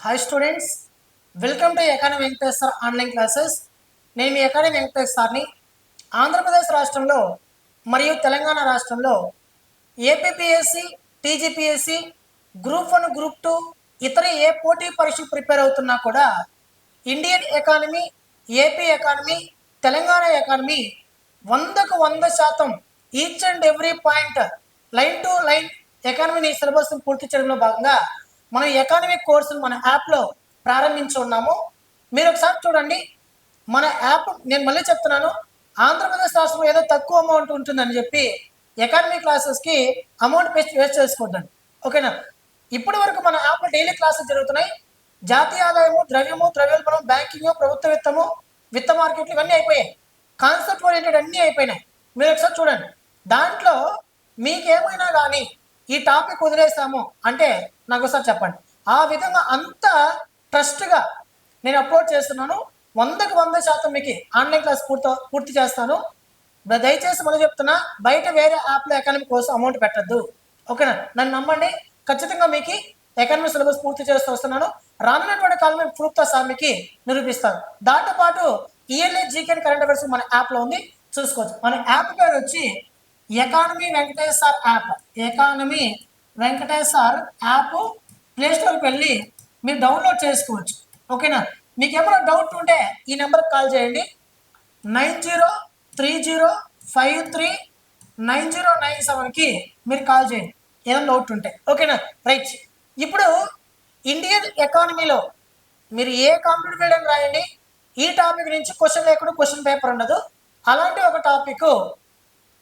Hi students welcome to economy Venkateswara online classes నేను మీ economy వెంకటేశ్వర్ని ఆంధ్రప్రదేశ్ రాష్ట్రంలో మరియు తెలంగాణ రాష్ట్రంలో APPSC TGPSC group one group two ఇతర ఏ పోటీ పరీక్ష ప్రిపేర్ అవుతున్నా కూడా Indian economy AP economy Telangana economy వందకు వంద శాతం each and every point line to line economy syllabus పూర్తి చేయడంలో భాగంగా మనం ఎకానమిక్ కోర్సును మన యాప్లో ప్రారంభించి ఉన్నాము. మీరు ఒకసారి చూడండి. మన యాప్ నేను మళ్ళీ చెప్తున్నాను. ఆంధ్రప్రదేశ్ రాష్ట్రంలో ఏదో తక్కువ అమౌంట్ ఉంటుందని చెప్పి ఎకానమీ క్లాసెస్కి అమౌంట్ వేస్ట్ వేస్ట్ చేసుకోవద్దండి. ఓకేనా ఇప్పటి వరకు మన యాప్లో డైలీ క్లాసెస్ జరుగుతున్నాయి. జాతీయ ఆదాయము ద్రవ్యము ద్రవ్యోల్బణం బ్యాంకింగ్ ప్రభుత్వ విత్తము విత్త మార్కెట్లు ఇవన్నీ అయిపోయాయి. కాన్సెప్ట్ ఓరియంటెడ్ అన్నీ అయిపోయినాయి. మీరు ఒకసారి చూడండి. దాంట్లో మీకేమైనా కానీ ఈ టాపిక్ వదిలేస్తాము అంటే నాకు ఒకసారి చెప్పండి. ఆ విధంగా అంత ట్రస్ట్గా నేను అప్లోడ్ చేస్తున్నాను. వందకు వంద శాతం మీకు ఆన్లైన్ క్లాస్ పూర్తి పూర్తి చేస్తాను. దయచేసి మనం చెప్తున్నా బయట వేరే యాప్లో ఎకానమీ కోసం అమౌంట్ పెట్టద్దు. ఓకేనా నన్ను నమ్మండి. ఖచ్చితంగా మీకు ఎకానమీ సిలబస్ పూర్తి చేస్తూ వస్తున్నాను. రానున్నటువంటి కాలంలో ప్రూఫ్తో సార్ మీకు నిరూపిస్తాను. దాంతో పాటు ఈఎల్ఏ జీకే కరెంట్ అఫైర్స్ మన యాప్లో ఉంది. చూసుకోవచ్చు. మన యాప్ పేరు వచ్చి economy Venkateswar app. Economy Venkateswar app ప్లేస్టోర్కి వెళ్ళి మీరు డౌన్లోడ్ చేసుకోవచ్చు. ఓకేనా? మీకు ఏమైనా డౌట్ ఉంటే ఈ నెంబర్కి కాల్ చేయండి. Nine zero three zero five three nine zero nine సెవెన్కి మీరు కాల్ చేయండి. ఏదైనా డౌట్ ఉంటే. ఓకేనా? రైట్. ఇప్పుడు ఇండియన్ ఎకానమీలో మీరు ఏ కాంపిటేటివ్ ఫీల్డ్ అని రాయండి? ఈ టాపిక్ నుంచి క్వశ్చన్ లేకుండా క్వశ్చన్ పేపర్ ఉండదు. అలాంటి ఒక topic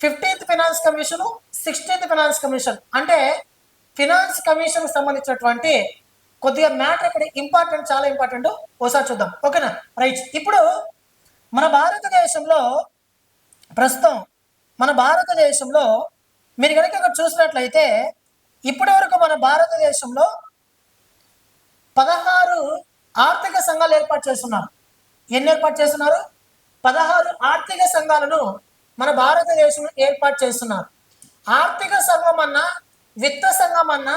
fifteenth finance commission sixteenth finance commission. అంటే ఫినాన్స్ కమిషన్ సంబంధించినటువంటి కొద్దిగా మ్యాటర్ ఇక్కడ ఇంపార్టెంట్ చాలా ఇంపార్టెంట్. ఒకసారి చూద్దాం. ఓకేనా? రైట్. ఇప్పుడు మన భారతదేశంలో ప్రస్తుతం మన భారతదేశంలో మీరు కనుక ఇక్కడ చూసినట్లయితే ఇప్పటి వరకు మన భారతదేశంలో పదహారు ఆర్థిక సంఘాలు ఏర్పాటు చేస్తున్నారు. ఎన్ని ఏర్పాటు చేస్తున్నారు? పదహారు ఆర్థిక సంఘాలను మన భారతదేశంలో ఏర్పాటు చేస్తున్నారు. ఆర్థిక సంఘం అన్నా విత్త సంఘం అన్నా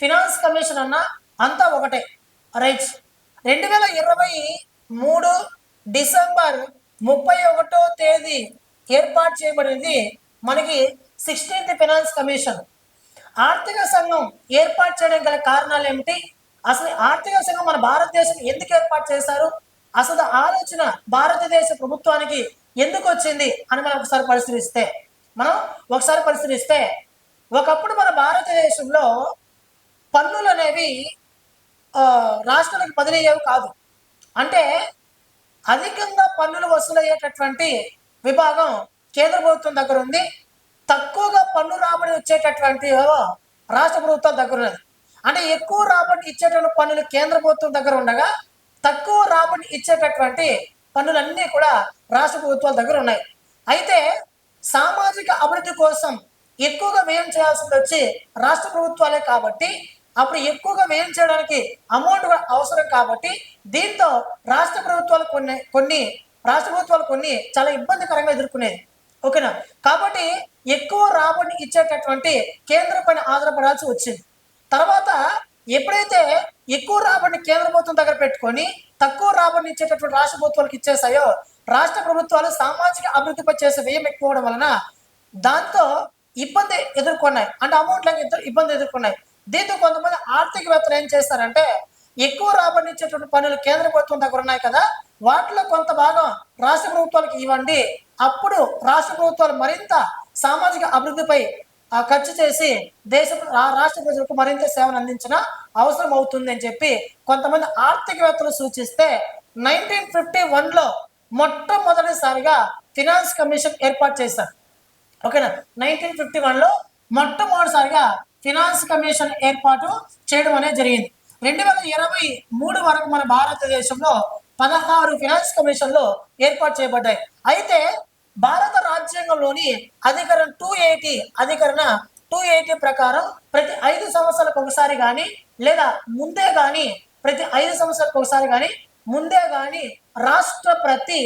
ఫినాన్స్ కమిషన్ అన్నా అంతా ఒకటే. రైట్. రెండు వేల ఇరవై మూడు డిసెంబర్ ముప్పై ఒకటో తేదీ ఏర్పాటు చేయబడింది మనకి సిక్స్టీన్త్ ఫినాన్స్ కమిషన్. ఆర్థిక సంఘం ఏర్పాటు చేయడం గల కారణాలు ఏమిటి? అసలు ఆర్థిక సంఘం మన భారతదేశం ఎందుకు ఏర్పాటు చేశారు? అసలు ఆలోచన భారతదేశ ప్రభుత్వానికి ఎందుకు వచ్చింది అని మనం ఒకసారి పరిశీలిస్తే మనం ఒకసారి పరిశీలిస్తే ఒకప్పుడు మన భారతదేశంలో పన్నులు అనేవి రాష్ట్రాలకు బదిలీ కాదు. అంటే అధికంగా పన్నులు వసూలయ్యేటటువంటి విభాగం కేంద్ర ప్రభుత్వం దగ్గర ఉంది. తక్కువగా పన్ను రాబడి వచ్చేటటువంటి రాష్ట్ర ప్రభుత్వం దగ్గర ఉన్నది. అంటే ఎక్కువ రాబడి ఇచ్చేటువంటి పన్నులు కేంద్ర ప్రభుత్వం దగ్గర ఉండగా తక్కువ రాబడి ఇచ్చేటటువంటి పన్నులన్నీ కూడా రాష్ట్ర ప్రభుత్వాల దగ్గర ఉన్నాయి. అయితే సామాజిక అభివృద్ధి కోసం ఎక్కువగా వ్యయం చేయాల్సింది వచ్చి రాష్ట్ర ప్రభుత్వాలే కాబట్టి అప్పుడు ఎక్కువగా వ్యయం చేయడానికి అమౌంట్ కూడా అవసరం కాబట్టి దీంతో రాష్ట్ర ప్రభుత్వాలు కొన్ని కొన్ని రాష్ట్ర ప్రభుత్వాలు కొన్ని చాలా ఇబ్బందికరంగా ఎదుర్కొనేది. ఓకేనా? కాబట్టి ఎక్కువ రాబడిని ఇచ్చేటటువంటి కేంద్రం పైన ఆధారపడాల్సి వచ్చింది. తర్వాత ఎప్పుడైతే ఎక్కువ రాబడిని కేంద్ర ప్రభుత్వం దగ్గర పెట్టుకొని తక్కువ రాబడిని ఇచ్చేటటువంటి రాష్ట్ర ప్రభుత్వాలకు ఇచ్చేసాయో రాష్ట్ర ప్రభుత్వాలు సామాజిక అభివృద్ధిపై చేసే వ్యయం ఎక్కువడం వలన దాంతో ఇబ్బంది ఎదుర్కొన్నాయి. అంటే అమౌంట్లకు ఇద్దరు ఇబ్బంది ఎదుర్కొన్నాయి. దీంతో కొంతమంది ఆర్థికవేత్తలు ఏం చేస్తారంటే ఎక్కువ రాబడిని ఇచ్చేటువంటి పనులు కేంద్ర ప్రభుత్వం దగ్గర ఉన్నాయి కదా వాటిలో కొంత భాగం రాష్ట్ర ప్రభుత్వాలకు ఇవ్వండి. అప్పుడు రాష్ట్ర ప్రభుత్వాలు మరింత సామాజిక అభివృద్ధిపై ఖర్చు చేసి దేశ రా- రాష్ట్ర ప్రజలకు మరింత సేవలు అందించిన అవసరం అవుతుంది అని చెప్పి కొంతమంది ఆర్థికవేత్తలు సూచిస్తే నైన్టీన్ ఫిఫ్టీ వన్లో మొట్టమొదటిసారిగా ఫినాన్స్ కమిషన్ ఏర్పాటు చేశారు. ఓకేనా? నైన్టీన్ ఫిఫ్టీ వన్లో మొట్టమొదటిసారిగా ఫినాన్స్ కమిషన్ ఏర్పాటు చేయడం అనేది జరిగింది. రెండు వేల ఇరవై మూడు వరకు మన భారతదేశంలో పదహారు ఫినాన్స్ కమిషన్లు ఏర్పాటు చేయబడ్డాయి. అయితే భారత రాజ్యాంగంలోని అధికరణ టూ ఎయిటీ అధికరణ టూ ఎయిటీ ప్రకారం ప్రతి ఐదు సంవత్సరాలకు ఒకసారి కానీ లేదా ముందే కానీ ప్రతి ఐదు సంవత్సరాలకు ఒకసారి కానీ ముందే కానీ రాష్ట్రపతి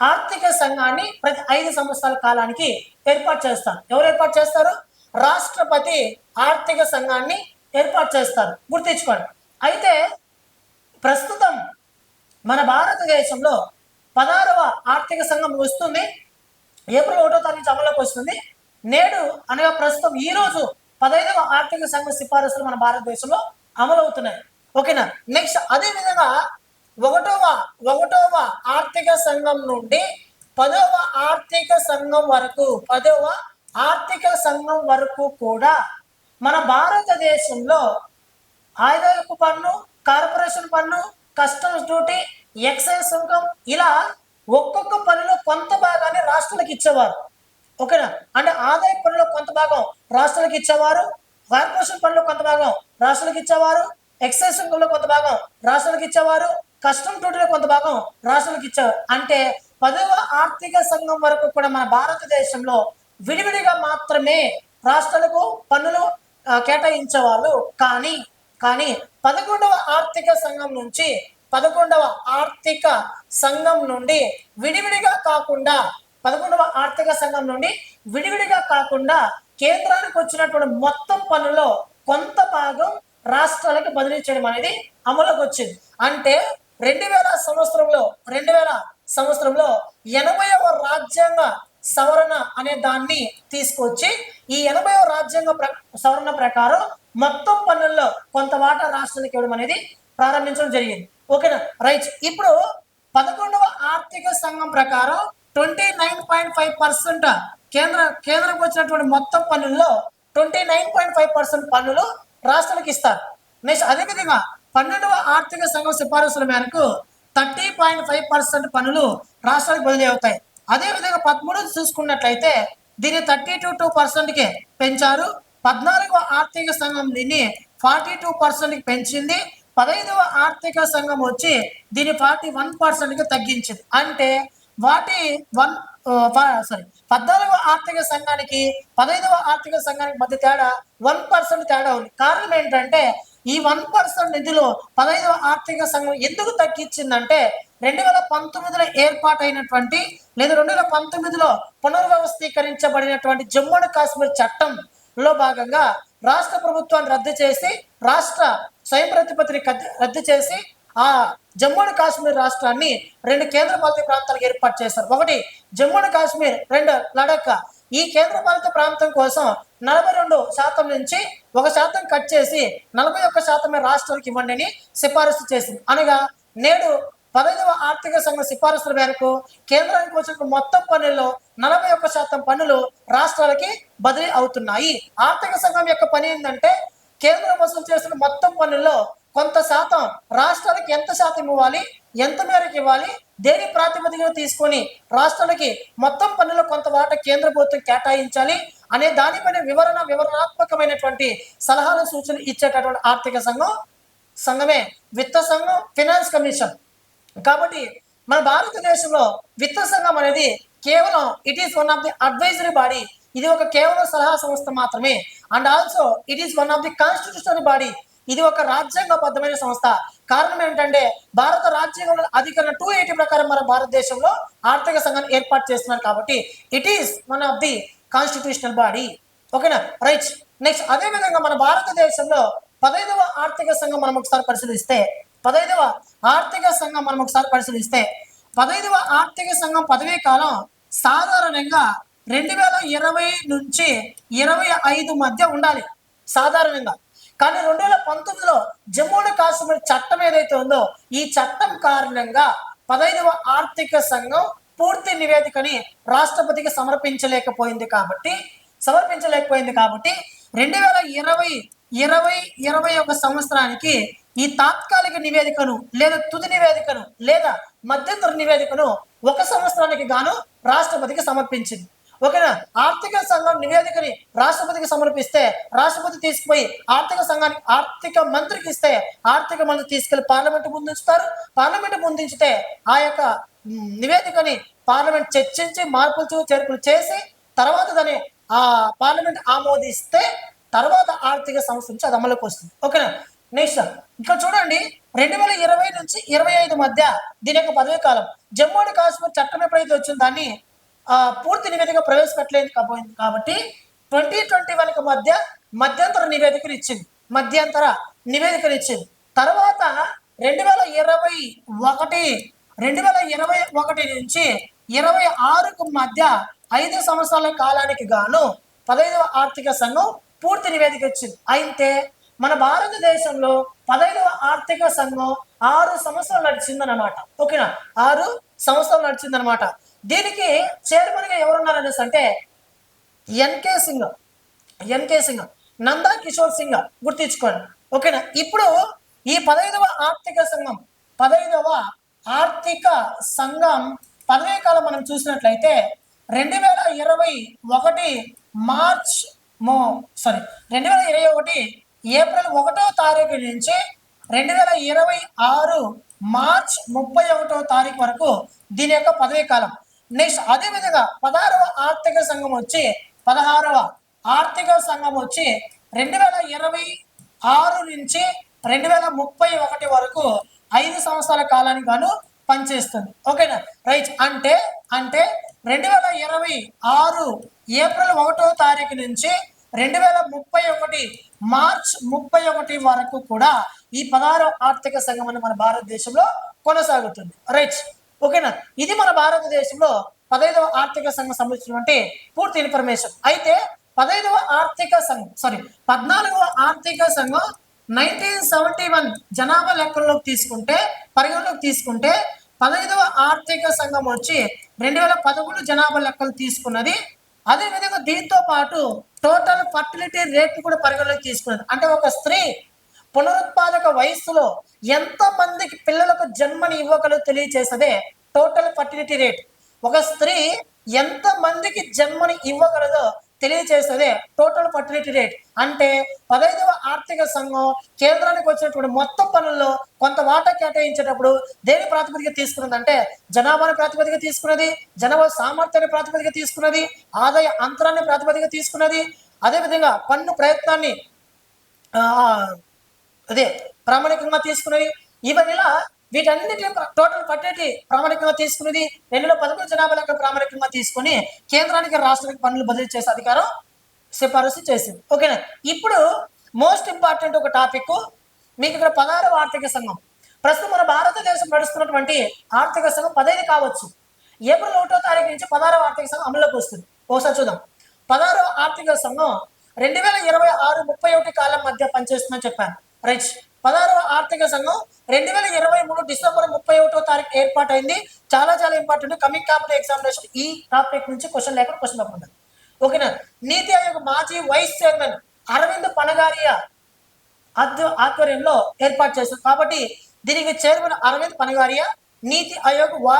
ఆర్థిక సంఘాన్ని ప్రతి ఐదు సంవత్సరాల కాలానికి ఏర్పాటు చేస్తారు. ఎవరు ఏర్పాటు చేస్తారు? రాష్ట్రపతి ఆర్థిక సంఘాన్ని ఏర్పాటు చేస్తారు. గుర్తించుకోండి. అయితే ప్రస్తుతం మన భారతదేశంలో పదహారవ ఆర్థిక సంఘం వస్తుంది. ఏప్రిల్ ఒకటో తారీఖు అమల్లోకి వస్తుంది. నేడు అనగా ప్రస్తుతం ఈ రోజు పదహైదవ ఆర్థిక సంఘ సిఫారసులు మన భారతదేశంలో అమలవుతున్నాయి. ఓకేనా? నెక్స్ట్ అదే విధంగా ఒకటవ ఒకటవ ఆర్థిక సంఘం నుండి పదవ ఆర్థిక సంఘం వరకు పదవ ఆర్థిక సంఘం వరకు కూడా మన భారతదేశంలో ఆదాయపు పన్ను కార్పొరేషన్ పన్ను కస్టమ్స్ డ్యూటీ ఎక్సైజ్ సుంకం ఇలా ఒక్కొక్క పనిలో కొంత భాగం రాష్ట్రాలకు ఇచ్చేవారు. ఓకేనా? అంటే ఆదాయ పన్నులో కొంత భాగం రాష్ట్రాలకు ఇచ్చేవారు కార్పొరేషన్ పనులు కొంత భాగం రాష్ట్రాలకు ఇచ్చేవారు ఎక్సైజ్ సుంకంలో కొంత భాగం రాష్ట్రాలకు ఇచ్చేవారు కస్టమ్ డ్యూటీలో కొంత భాగం రాష్ట్రాలకు ఇచ్చేవారు. అంటే పదవ ఆర్థిక సంఘం వరకు కూడా మన భారతదేశంలో విడివిడిగా మాత్రమే రాష్ట్రాలకు పన్నులు కేటాయించేవాళ్ళు. కానీ కానీ పదకొండవ ఆర్థిక సంఘం నుంచి పదకొండవ ఆర్థిక సంఘం నుండి విడివిడిగా కాకుండా పదకొండవ ఆర్థిక సంఘం నుండి విడివిడిగా కాకుండా కేంద్రానికి వచ్చినటువంటి మొత్తం పనుల్లో కొంత భాగం రాష్ట్రాలకు బదిలీ చేయడం అనేది అమలుకి వచ్చింది. అంటే రెండు వేల సంవత్సరంలో రెండు వేల సంవత్సరంలో ఎనభైవ రాజ్యాంగ సవరణ అనే దాన్ని తీసుకొచ్చి ఈ ఎనభైవ రాజ్యాంగ ప్ర సవరణ ప్రకారం మొత్తం పన్నుల్లో కొంత వాటా రాష్ట్రానికి ఇవ్వడం అనేది ప్రారంభించడం జరిగింది. ఓకేనా? రైట్. ఇప్పుడు పదకొండవ ఆర్థిక సంఘం ప్రకారం twenty nine point five percent కేంద్ర కేంద్రంకి వచ్చినటువంటి మొత్తం పన్నుల్లో twenty nine point five percent పన్నులు రాష్ట్రాలకు ఇస్తారు. నెక్స్ట్ అదేవిధంగా పన్నెండవ ఆర్థిక సంఘం సిఫారసుల మేరకు థర్టీ పాయింట్ ఫైవ్ పర్సెంట్ పన్నులు రాష్ట్రాలకు బదిలీ అవుతాయి. అదేవిధంగా పదమూడు చూసుకున్నట్లయితే దీన్ని థర్టీ టు టూ పర్సెంట్కి పెంచారు. పద్నాలుగవ ఆర్థిక సంఘం దీన్ని ఫార్టీ టూ పర్సెంట్కి పెంచింది. పదహైదవ ఆర్థిక సంఘం వచ్చి దీన్ని ఫార్టీ వన్ పర్సెంట్కి తగ్గించింది. అంటే వాటి వన్ సారీ పద్నాలుగవ ఆర్థిక సంఘానికి పదహైదవ ఆర్థిక సంఘానికి మధ్య తేడా వన్ పర్సెంట్ తేడా ఉంది. కారణం ఏంటంటే ఈ వన్ పర్సెంట్ నిధులు పదహైదవ ఆర్థిక సంఘం ఎందుకు తగ్గించిందంటే రెండు వేల పంతొమ్మిదిలో ఏర్పాటైనటువంటి లేదా రెండు వేల పంతొమ్మిదిలో పునర్వ్యవస్థీకరించబడినటువంటి జమ్మూ అండ్ కాశ్మీర్ చట్టంలో భాగంగా రాష్ట్ర ప్రభుత్వాన్ని రద్దు చేసి రాష్ట్ర స్వయం ప్రతిపత్తిని రద్దు చేసి ఆ జమ్మూ అండ్ కాశ్మీర్ రాష్ట్రాన్ని రెండు కేంద్రపాలిత ప్రాంతాలకు ఏర్పాటు చేశారు. ఒకటి జమ్మూ అండ్ కాశ్మీర్ రెండు లడఖ్ ఈ కేంద్రపాలిత ప్రాంతం కోసం నలభై రెండు శాతం నుంచి ఒక శాతం కట్ చేసి నలభై ఒక్క శాతమే రాష్ట్రాలకు ఇవ్వండి అని సిఫారసు చేసింది. అనగా నేడు పదహైదవ ఆర్థిక సంఘం సిఫారసుల మేరకు కేంద్రానికి వచ్చిన మొత్తం పనుల్లో నలభై ఒక్క శాతం పనులు రాష్ట్రాలకి బదిలీ అవుతున్నాయి. ఆర్థిక సంఘం యొక్క పని ఏంటంటే కేంద్రం వసూలు చేసిన మొత్తం పనుల్లో కొంత శాతం రాష్ట్రాలకు ఎంత శాతం ఇవ్వాలి? ఎంత మేరకు ఇవ్వాలి? దేని ప్రాతిపదికన తీసుకొని రాష్ట్రాలకి మొత్తం పన్నులో కొంత వాటా కేంద్ర ప్రభుత్వం కేటాయించాలి అనే దానిపైన వివరణ వివరణాత్మకమైనటువంటి సలహాలు సూచనలు ఇచ్చేటటువంటి ఆర్థిక సంఘం సంఘమే విత్త సంఘం ఫినాన్స్ కమిషన్. కాబట్టి మన భారతదేశంలో విత్త సంఘం అనేది కేవలం it is one of the advisory body. ఇది ఒక కేవలం సలహా సంస్థ మాత్రమే. And also it is one of the constitutional body. ఇది ఒక రాజ్యాంగబద్ధమైన సంస్థ. కారణం ఏంటంటే భారత రాజ్యాంగంలో అధికరణ టూ ఎయిటీ ప్రకారం మన భారతదేశంలో ఆర్థిక సంఘాన్ని ఏర్పాటు చేస్తున్నారు కాబట్టి it is one of the constitutional body ఓకేనా రైట్ నెక్స్ట్ అదే విధంగా మన భారతదేశంలో పదైదవ ఆర్థిక సంఘం మనం ఒకసారి పరిశీలిస్తే పదైదవ ఆర్థిక సంఘం మనం ఒకసారి పరిశీలిస్తే పదైదవ ఆర్థిక సంఘం పదవీ కాలం సాధారణంగా రెండు వేల ఇరవై నుంచి ఇరవై ఐదు మధ్య ఉండాలి. సాధారణంగా. కానీ రెండు వేల పంతొమ్మిదిలో జమ్మూ అండ్ కాశ్మీర్ చట్టం ఏదైతే ఉందో ఈ చట్టం కారణంగా పదైదవ ఆర్థిక సంఘం పూర్తి నివేదికని రాష్ట్రపతికి సమర్పించలేకపోయింది కాబట్టి సమర్పించలేకపోయింది కాబట్టి రెండు వేల ఇరవై ఇరవై ఇరవై ఒక సంవత్సరానికి ఈ తాత్కాలిక నివేదికను లేదా తుది నివేదికను లేదా మధ్యంతర నివేదికను ఒక సంవత్సరానికి గాను రాష్ట్రపతికి సమర్పించింది. ఓకేనా? ఆర్థిక సంఘం నివేదికని రాష్ట్రపతికి సమర్పిస్తే రాష్ట్రపతి తీసుకుపోయి ఆర్థిక సంఘానికి ఆర్థిక మంత్రికి ఇస్తే ఆర్థిక మంత్రి తీసుకెళ్ళి పార్లమెంట్ ముందుంచుతారు పార్లమెంట్ ముందుంచితే ఆ యొక్క నివేదికని పార్లమెంట్ చర్చించి మార్పులు చేర్పులు చేసి తర్వాత దాన్ని ఆ పార్లమెంట్ ఆమోదిస్తే తర్వాత ఆర్థిక సంస్థ నుంచి అది అమలుకి వస్తుంది. ఓకేనా? నెక్స్ట్ ఇంకా చూడండి రెండు వేల ఇరవై నుంచి ఇరవై ఐదు మధ్య దీని యొక్క పదవీ కాలం జమ్మూ అండ్ కాశ్మీర్ చట్టం ఎప్పుడైతే వచ్చిందో దాన్ని పూర్తి నివేదిక ప్రవేశపెట్టలేదు కాబోయింది కాబట్టి ట్వంటీ ట్వంటీ వన్కి మధ్య మధ్యంతర నివేదికను ఇచ్చింది. మధ్యంతర నివేదికను ఇచ్చింది. తర్వాత రెండు వేల ఇరవై ఒకటి రెండు వేల ఇరవై ఒకటి నుంచి ఇరవై ఆరుకు మధ్య ఐదు సంవత్సరాల కాలానికి గాను పదహైదవ ఆర్థిక సంఘం పూర్తి నివేదిక ఇచ్చింది. అయితే మన భారతదేశంలో పదహైదవ ఆర్థిక సంఘం ఆరు సంవత్సరాలు నడిచిందన్నమాట. ఓకేనా? ఆరు సంవత్సరాలు నడిచిందనమాట దీనికి చైర్మన్గా ఎవరున్నారనేసి అంటే ఎన్కే సింగ్ ఎన్కే సింగ్ నందా కిషోర్ సింగ్ గుర్తించుకోండి. ఓకేనా? ఇప్పుడు ఈ పదహైదవ ఆర్థిక సంఘం పదహైదవ ఆర్థిక సంఘం పదవీ కాలం మనం చూసినట్లయితే రెండు వేల ఇరవై ఒకటి మార్చ్ మో సారీ రెండు వేల ఇరవై ఒకటి ఏప్రిల్ ఒకటో తారీఖు నుంచి రెండు వేల ఇరవై ఆరు మార్చ్ ముప్పై ఒకటో తారీఖు వరకు దీని యొక్క పదవీ కాలం. నెక్స్ట్ అదే విధంగా పదహారవ ఆర్థిక సంఘం వచ్చి పదహారవ ఆర్థిక సంఘం వచ్చి రెండు వేల ఇరవై ఆరు నుంచి రెండు వేల ముప్పై ఒకటి వరకు ఐదు సంవత్సరాల కాలానికి గాను పనిచేస్తుంది. ఓకేనా? రైట్. అంటే అంటే రెండు వేల ఇరవై ఆరు ఏప్రిల్ ఒకటో తారీఖు నుంచి రెండు వేల ముప్పై ఒకటి మార్చ్ ముప్పై ఒకటి వరకు కూడా ఈ పదహారవ ఆర్థిక సంఘం అని మన భారతదేశంలో కొనసాగుతుంది. రైట్. ఓకేనా? ఇది మన భారతదేశంలో పదహైదవ ఆర్థిక సంఘం సంబంధించినటువంటి పూర్తి ఇన్ఫర్మేషన్. అయితే పదహైదవ ఆర్థిక సంఘం సారీ పద్నాలుగవ ఆర్థిక సంఘం నైన్టీన్ సెవెంటీ వన్ జనాభా లెక్కల్లోకి తీసుకుంటే పరిగణలోకి తీసుకుంటే పదహైదవ ఆర్థిక సంఘం వచ్చి రెండు వేల పదకొండు జనాభా లెక్కలు తీసుకున్నది. అదే విధంగా దీంతో పాటు టోటల్ ఫర్టిలిటీ రేట్ కూడా పరిగణలోకి తీసుకున్నది. అంటే ఒక స్త్రీ పునరుత్పాదక వయస్సులో ఎంత మందికి పిల్లలకు జన్మని ఇవ్వగలదో తెలియచేసదే టోటల్ ఫర్టిలిటీ రేట్. ఒక స్త్రీ ఎంత మందికి జన్మని ఇవ్వగలదో తెలియజేసేదే టోటల్ ఫర్టిలిటీ రేట్. అంటే పదహైదవ ఆర్థిక సంఘం కేంద్రానికి వచ్చినటువంటి మొత్తం పనుల్లో కొంత వాటా కేటాయించేటప్పుడు దేని ప్రాతిపదిక తీసుకున్నదంటే జనాభాను ప్రాతిపదిక తీసుకున్నది జనాభా సామర్థ్యాన్ని ప్రాతిపదిక తీసుకున్నది ఆదాయ అంతరాన్ని ప్రాతిపదిక తీసుకున్నది. అదేవిధంగా పన్ను ప్రయత్నాన్ని అదే ప్రామాణికంగా తీసుకున్నది ఇవన్నీలా వీటన్నిటిని టోటల్ పట్టేటి ప్రామాణికంగా తీసుకున్నది రెండు వేల పదకొండు జనాభా లెక్క ప్రామాణికంగా తీసుకొని కేంద్రానికి రాష్ట్రానికి పన్నులు బదిలీ చేసే అధికారం సిఫారసు చేసింది. ఓకేనా? ఇప్పుడు మోస్ట్ ఇంపార్టెంట్ ఒక టాపిక్ మీకు ఇక్కడ పదహారవ ఆర్థిక సంఘం. ప్రస్తుతం మన భారతదేశం నడుస్తున్నటువంటి ఆర్థిక సంఘం పదహైదు కావచ్చు. ఏప్రిల్ ఒకటో తారీఖు నుంచి పదహారవ ఆర్థిక సంఘం అమల్లోకి వస్తుంది. ఒకసారి చూద్దాం. పదహారవ ఆర్థిక సంఘం రెండు వేల ఇరవై ఆరు ముప్పై ఒకటి కాలం మధ్య పనిచేస్తుందని చెప్పాను. రైట్. పదహారవ ఆర్థిక సంఘం రెండు వేల ఇరవై మూడు డిసెంబర్ ముప్పై ఒకటో తారీఖు ఏర్పాటైంది. చాలా చాలా ఇంపార్టెంట్. కమింగ్ కాంపిటేటివ్ ఎగ్జామినేషన్ ఈ టాపిక్ నుంచి క్వశ్చన్ లేకుండా క్వశ్చన్ పేపర్ ఓకేనా? నీతి ఆయోగ్ మాజీ వైస్ చైర్మన్ అరవింద్ పనగారియా ఆధ్వ ఆధ్వర్యంలో ఏర్పాటు చేశారు. కాబట్టి దీనికి చైర్మన్ అరవింద్ పనగారియా నీతి ఆయోగ్ వా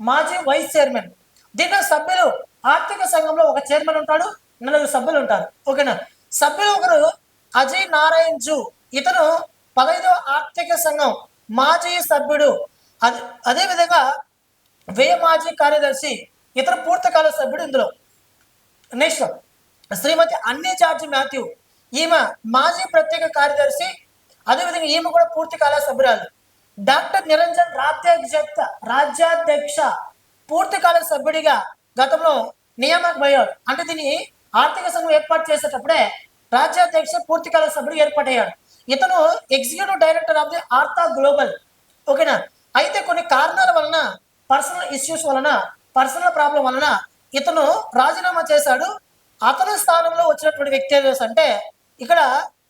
మాజీ వైస్ చైర్మన్. దీంట్లో సభ్యులు ఆర్థిక సంఘంలో ఒక చైర్మన్ ఉంటాడు నలుగురు సభ్యులు ఉంటారు. ఓకేనా? సభ్యులు ఒకరు అజయ్ నారాయణ్ జూ. ఇతను పదహైదవ ఆర్థిక సంఘం మాజీ సభ్యుడు. అదే అదే విధంగా వ్యయ మాజీ కార్యదర్శి ఇతర పూర్తకాల సభ్యుడు ఇందులో. నెక్స్ట్ శ్రీమతి అన్ని జార్జ్ మాథ్యూ. ఈమె మాజీ ప్రత్యేక కార్యదర్శి అదేవిధంగా ఈమె కూడా పూర్తికాల సభ్యురాలు. డాక్టర్ నిరంజన్ రాజ్యాధ్యక్ష రాజ్యాధ్యక్ష పూర్తికాల సభ్యుడిగా గతంలో నియామకమయ్యాడు అంటే దీన్ని ఆర్థిక సంఘం ఏర్పాటు చేసేటప్పుడే రాజ్యాధ్యక్ష పూర్తికాల సభ్యుడు ఏర్పాటయ్యాడు. ఇతను executive director of the Artha global ఓకేనా? అయితే కొన్ని కారణాల వలన పర్సనల్ ఇష్యూస్ వలన పర్సనల్ ప్రాబ్లం వలన ఇతను రాజీనామా చేశాడు. అతని స్థానంలో వచ్చినటువంటి వ్యక్తి ఏదో అంటే ఇక్కడ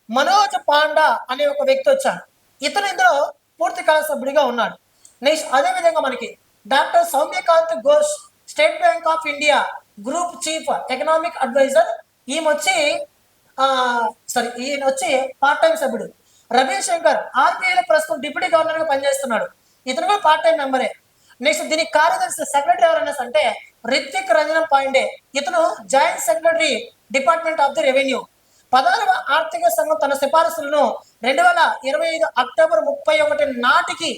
మనోజ్ పాండా అనే ఒక వ్యక్తి వచ్చాడు. ఇతను ఇందులో పూర్తి కాల సభ్యుడిగా ఉన్నాడు. నెక్స్ట్ అదే విధంగా మనకి doctor Soumyakant Ghosh State Bank of India group chief economic adviser ఈమె వచ్చి సారీ ఈయన వచ్చి పార్ట్ టైం సభ్యుడు. రవిశంకర్ ఆర్బీఐలో ప్రస్తుతం డిప్యూటీ గవర్నర్గా పనిచేస్తున్నాడు. ఇతను కూడా పార్ట్ టైం మెంబరే నెక్స్ట్ దీనికి కార్యదర్శి సెక్రటరీ ఎవరన్నా అంటే రిత్విక్ రంజనం పాండే. ఇతను joint secretary department of the revenue పదహారవ ఆర్థిక సంఘం తన సిఫారసులను రెండు వేల ఇరవై ఐదు అక్టోబర్ ముప్పై ఒకటి నాటికి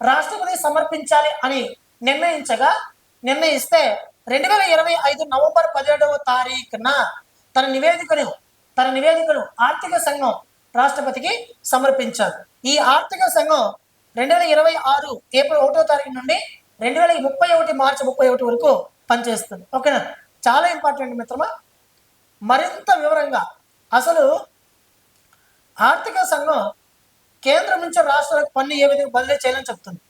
రాష్ట్రపతి సమర్పించాలి అని నిర్ణయించగా నిర్ణయిస్తే రెండు వేల ఇరవై ఐదు నవంబర్ పదిహేడవ తారీఖున తన నివేదికను తన నివేదికను ఆర్థిక సంఘం రాష్ట్రపతికి సమర్పించారు. ఈ ఆర్థిక సంఘం రెండు వేల ఇరవై ఆరు ఏప్రిల్ ఒకటో తారీఖు నుండి రెండు వేల ముప్పై ఒకటి మార్చి ముప్పై ఒకటి వరకు పనిచేస్తుంది. ఓకేనా? చాలా ఇంపార్టెంట్ మిత్రమా? మరింత వివరంగా అసలు ఆర్థిక సంఘం కేంద్రం నుంచి రాష్ట్రాలకు పన్ను ఏ విధంగా బదిలీ చేయాలని చెప్తుంది.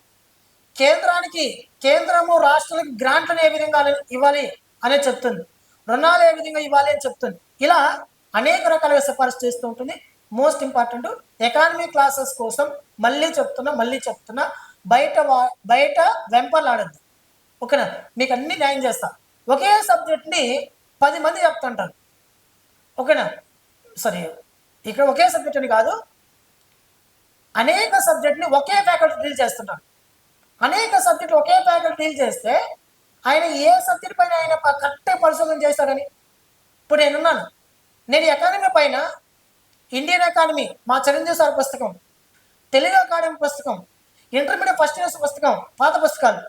కేంద్రానికి కేంద్రము రాష్ట్రాలకు గ్రాంట్లను ఏ విధంగా ఇవ్వాలి అనేది చెప్తుంది. రుణాలు ఏ విధంగా ఇవ్వాలి అని చెప్తుంది. ఇలా అనేక రకాలుగా సిఫార్సు చేస్తూ ఉంటుంది. మోస్ట్ ఇంపార్టెంట్ ఎకానమీ క్లాసెస్ కోసం మళ్ళీ చెప్తున్నా మళ్ళీ చెప్తున్నా బయట వా- బయట వెంపలాడద్దు ఓకేనా? మీకు అన్ని న్యాయం చేస్తా. ఒకే సబ్జెక్ట్ని పది మంది చెప్తుంటారు. ఓకేనా? సరే ఇక్కడ ఒకే సబ్జెక్ట్ అని కాదు. అనేక సబ్జెక్ట్ని ఒకే ఫ్యాకల్టీ డీల్ చేస్తున్నారు అనేక సబ్జెక్ట్ ఒకే ఫ్యాకల్టీ డీల్ చేస్తే ఆయన ఏ సబ్జెక్ట్ పైన ఆయన కరెక్ట్ పరిశోధన చేస్తాడని. ఇప్పుడు నేనున్నాను. నేను ఎకానమీ పైన ఇండియన్ ఎకానమీ మా చిరంజీవి సార్ పుస్తకం తెలుగు అకాడమీ పుస్తకం ఇంటర్మీడియట్ ఫస్ట్ ఇయర్స్ పుస్తకం పాత పుస్తకాలు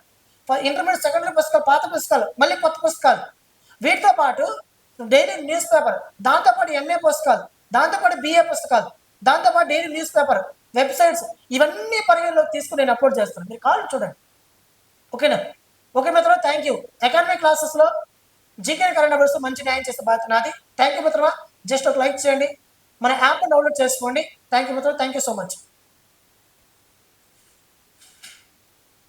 ఇంటర్మీడియట్ సెకండ్ ఇయర్ పుస్తకాలు పాత పుస్తకాలు మళ్ళీ కొత్త పుస్తకాలు. వీటితో పాటు డైలీ న్యూస్ పేపర్ దాంతోపాటు ఎంఏ పుస్తకాలు దాంతోపాటు బిఏ పుస్తకాలు దాంతోపాటు డైలీ న్యూస్ పేపర్ వెబ్సైట్స్ ఇవన్నీ పరిగణలోకి తీసుకుని నేను అప్లోడ్ చేస్తాను. మీరు కాల్ చూడండి. ఓకేనా? ఓకే మిత్రమా థ్యాంక్ యూ. అకాడమిక్ క్లాసెస్లో జీకే కరెంట్ అఫేర్స్ మంచి న్యాయం చేసే బాధ్యత నాది. థ్యాంక్ యూ మిత్రమా. జస్ట్ ఒక లైక్ చేయండి. మన యాప్ డౌన్లోడ్ చేసుకోండి. థ్యాంక్ యూ మిత్రం థ్యాంక్ యూ సో మచ్